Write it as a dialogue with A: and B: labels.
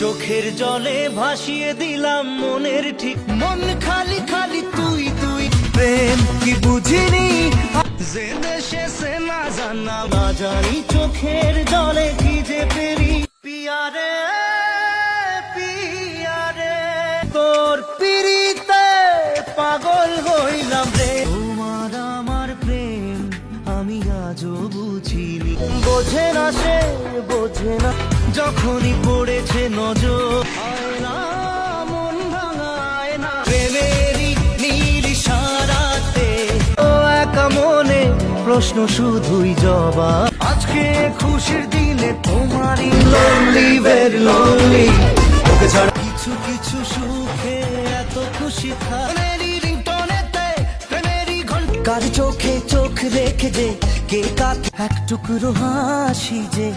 A: চোখের জলে ভাসিয়ে দিলাম মনের ঠিক। মন খালি খালি তুই তুই। প্রেম কি বুঝিনি? যে দেশে সে না জানা, না চোখের জলে কি যে পেরি। পিয়ারে পিয়ারে, তোর পিরিতে পাগল হইলাম রে। তোমার আমার প্রেম আমি আজও বুঝিনি। বোঝে না সে, বোঝে না যখনই পড়েছে নজর মন প্রশ্ন শুধুই জবাব। আজকে খুশির দিনে তোমারই লোনলি ভেরি লোনলি তোকে ছাড়া কিছু কিছু সুখে এত খুশি থাকি। কার চোখে চোখ রেখে যে, কে কাকে এক টুকরো হাসি যে।